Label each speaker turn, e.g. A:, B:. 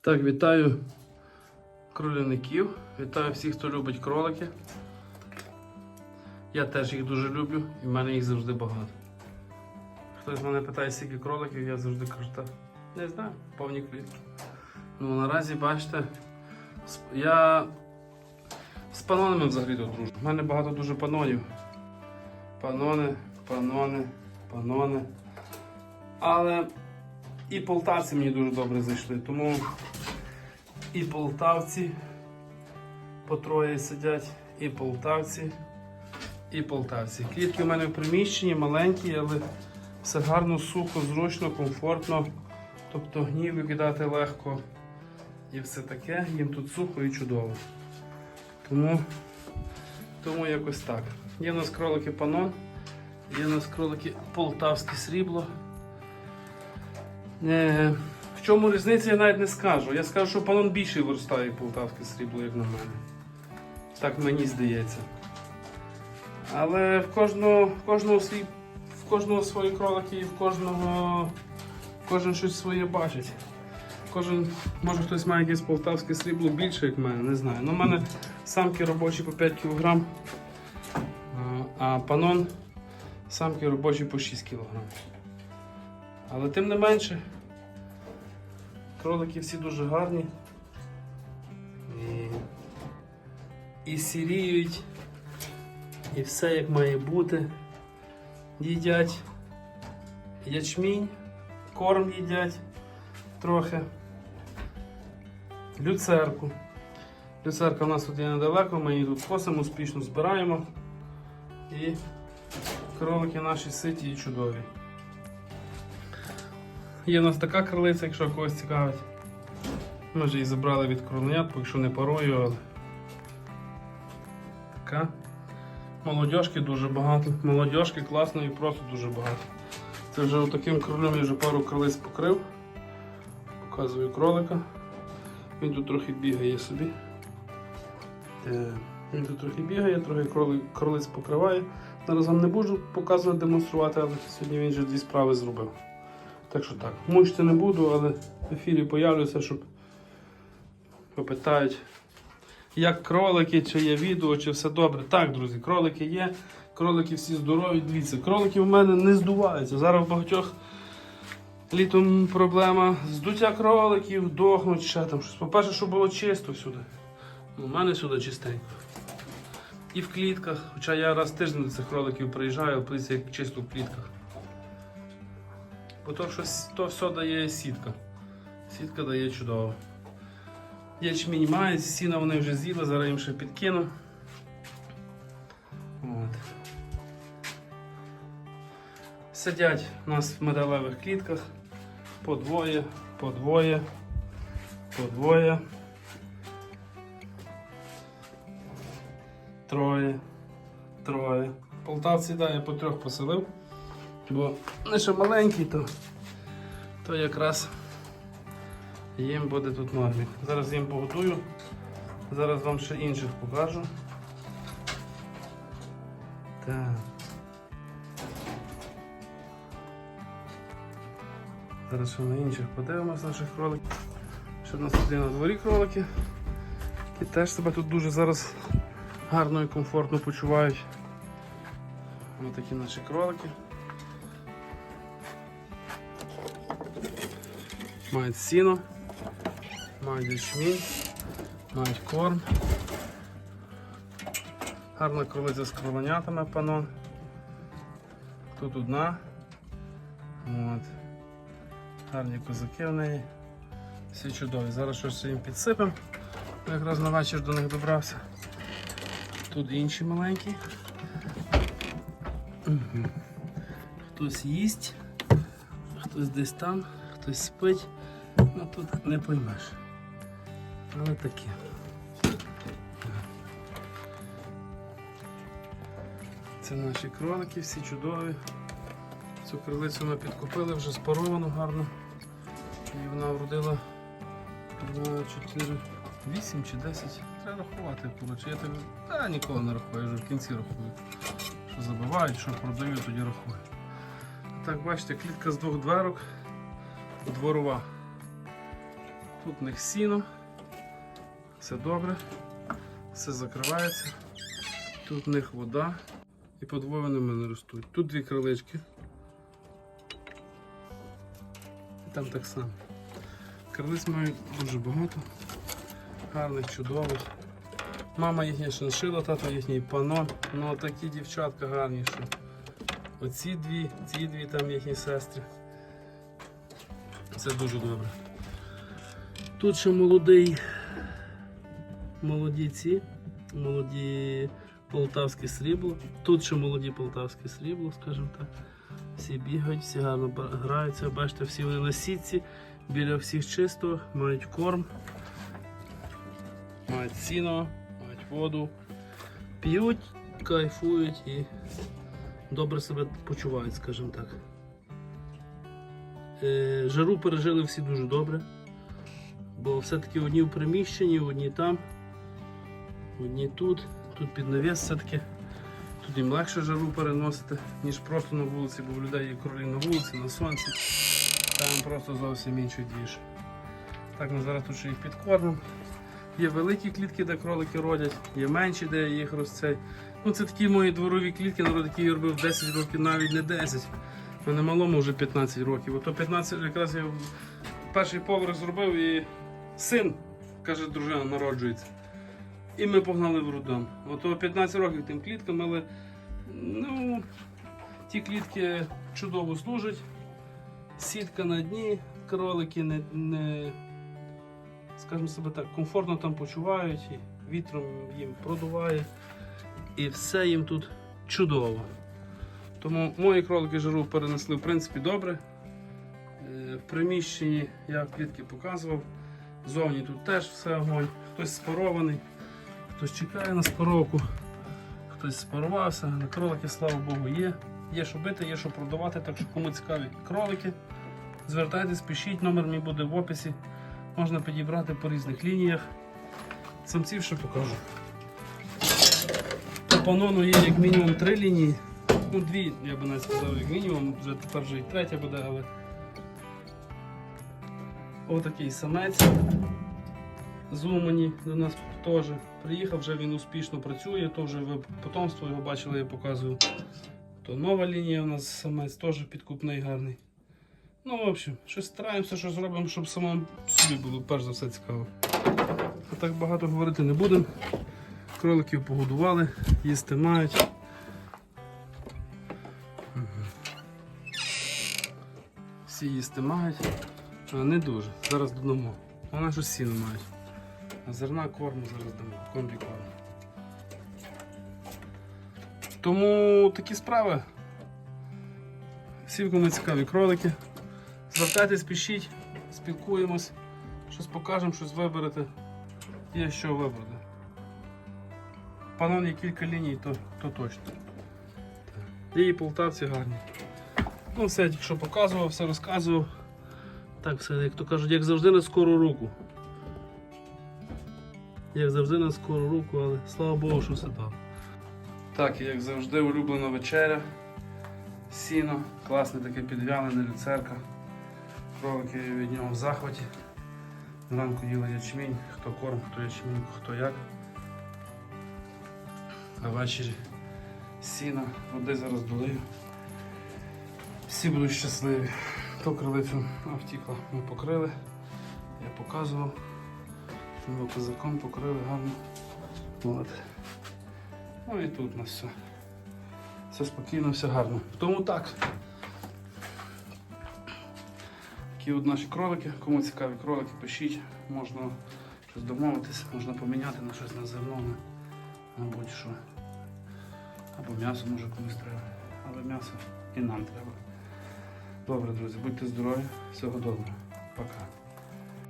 A: Так, вітаю кроляників. Вітаю всіх, хто любить кролики. Я теж їх дуже люблю і в мене їх завжди багато. Хтось мене питає, скільки кроликів, я завжди кажу, так, не знаю, повні клітки. Ну наразі бачите, я з панонами взагалі тут дружу. У мене багато дуже панонів. Панони, панони, панони. Але і полтавці мені дуже добре зайшли, тому і полтавці по троє сидять, і полтавці, і полтавці. Клітки у мене в приміщенні маленькі, але все гарно, сухо, зручно, комфортно. Тобто гнів викидати легко і все таке. Їм тут сухо і чудово. Тому, тому якось так. Є в нас кролики панон, є в нас кролики полтавське срібло. Е, в чому різниця, я навіть не скажу. Я скажу, що панон більший виростає, полтавське срібло, як на мене. Так мені здається. Але в кожного, в кожного, свій, в кожного свої кролики і в кожного кожен щось своє бачить. Кожен, може хтось має якесь полтавське срібло більше, як в мене, не знаю. Ну, в мене самки робочі по 5 кг, а панон самки робочі по 6 кг. Але тим не менше, кролики всі дуже гарні. І, і сіріють, і все як має бути. Їдять ячмінь, корм їдять трохи. Люцерку. Люцерка у нас тут є недалеко, ми її тут косимо, успішно збираємо. І кролики наші ситі і чудові. Є у нас така крилиця, якщо когось цікавить. Ми вже її забрали від кроленят, поки що не парою, але така. Молодьошки дуже багато. Молодьошки класної просто дуже багато. Це вже таким кролем я вже пару крилиць покрив. Показую кролика. Він тут трохи бігає собі. Е, Він тут трохи бігає, трохи кролиць покриває. Зараз вам не буду показувати, демонструвати, але сьогодні він вже дві справи зробив. Так що так, мучити не буду, але в ефірі появлюся, щоб попитають, як кролики, чи є відео, чи все добре. Так, друзі, кролики є, кролики всі здорові. Дивіться, кролики в мене не здуваються. Зараз в багатьох літом проблема здуття кроликів, дохнуть, ще там щось. По-перше, щоб було чисто всюди. У мене сюди чистенько. І в клітках, хоча я раз в тиждень до цих кроликів приїжджаю, подивіться, як чисто в клітках. Бо то, що то все дає сітка. Сітка дає чудово. Ячмінь мають, сіна вони вже з'їли, зараз їм ще підкину. От. Сидять у нас в металевих клітках по двоє, по двоє, по двоє. Троє, троє. Полтавці, да, я по трьох поселив. Бо вони ще маленькі, то, то якраз їм буде тут нормі. Зараз їм погодую. Зараз вам ще інших покажу. Так. Зараз ще на інших подивимось наших кроликів. Ще в нас тут є на дворі кролики. які теж себе тут дуже зараз гарно і комфортно почувають. Ось такі наші кролики. Мають сіно, мають ячмінь, мають корм. Гарна кролиця з кроленятами панон. Тут одна. От. Гарні козаки в неї. Всі чудові. Зараз щось їм підсипемо. Якраз на вечір до них добрався. Тут інші маленькі. Хтось їсть, хтось десь там, хтось спить. Ну тут не поймеш. Але таке. Це наші кролики, всі чудові. Цю крилицю ми підкупили, вже спаровану гарно. І вона вродила 2, 4, 8 чи 10. Треба рахувати, коротше. Я так та, ніколи не рахую, я вже в кінці рахую. Що забивають, що продаю, тоді рахую. Так, бачите, клітка з двох дверок, дворова. Тут в них сіно. Все добре. Все закривається. Тут в них вода. І по двоє в мене ростуть. Тут дві крилички. І там так само. Крилиць мають дуже багато. Гарних, чудових. Мама їхня шиншила, тато їхній пано. Ну такі дівчатка гарні, що оці дві, ці дві там їхні сестри. Це дуже добре. Тут ще молодий, молоді ці, молоді полтавське срібло. Тут ще молоді полтавське срібло, скажімо так. Всі бігають, всі гарно граються. Бачите, всі вони на сітці, біля всіх чисто, мають корм, мають сіно, мають воду, п'ють, кайфують і добре себе почувають, скажімо так. Е, жару пережили всі дуже добре. Бо все-таки одні в приміщенні, одні там, одні тут, тут під навіс все-таки. Тут їм легше жару переносити, ніж просто на вулиці, бо в людей є кролі на вулиці, на сонці. Там просто зовсім інший двіж. Так, ми зараз тут ще їх підкормимо. Є великі клітки, де кролики родять, є менші, де їх розцей. Ну, це такі мої дворові клітки, народ, які я робив 10 років, навіть не 10. У мене малому вже 15 років. Ото 15 якраз я перший поверх зробив і син, каже, дружина, народжується. І ми погнали в роддом. Ото 15 років тим кліткам, але ну, ті клітки чудово служать. Сітка на дні, кролики не, не скажімо себе так, комфортно там почувають, і вітром їм продуває. І все їм тут чудово. Тому мої кролики жару перенесли в принципі добре. Е, В приміщенні я клітки показував. Зовні тут теж все огонь. Хтось спарований, хтось чекає на спаровку, хтось спарувався. На кролики, слава Богу, є. Є що бити, є що продавати, так що кому цікаві кролики. Звертайтесь, пишіть, номер мій буде в описі. Можна підібрати по різних лініях. Самців ще покажу. По панону є як мінімум три лінії. Ну, дві, я би навіть сказав, як мінімум, вже тепер вже і третя буде, але. Отакий самець. З Умані до нас теж приїхав, вже він успішно працює, то вже ви потомство його бачили, я показую. То нова лінія у нас самець теж підкупний гарний. Ну, в общем, щось стараємося, що зробимо, щоб самому собі було перш за все цікаво. А так багато говорити не будемо. Кроликів погодували, їсти мають. Їсти мають, не дуже. Зараз додамо. Вона ж сіно мають. Зерна корму зараз дамо, комбікорм. Тому такі справи. Всім кому цікаві кролики. Звертайтесь, пишіть, спілкуємось, щось покажемо, щось виберете. Є що вибрати. Панон є кілька ліній, то, то точно. І полтавці гарні. Ну, все, я показував, все розказував. Так, все, як то кажуть, як завжди на скору руку. Як завжди на скору руку, але слава Богу, що все так. Так, і як завжди, улюблена вечеря. Сіно, класне таке підвялене люцерка. Кролики від нього в захваті. Зранку їли ячмінь, хто корм, хто ячмінь, хто як. А ввечері сіна, води зараз долию. Всі будуть щасливі. То крилицю а, ми покрили. Я показував. Тим козаком покрили гарно. От. Ну і тут у нас все. Все спокійно, все гарно. Тому так. Такі от наші кролики. Кому цікаві кролики, пишіть. Можна щось домовитись, можна поміняти на щось на зерно, на будь-що. Або м'ясо може комусь треба. Але м'ясо і нам треба. Добре, друзі, будьте здорові, всього доброго. Пока.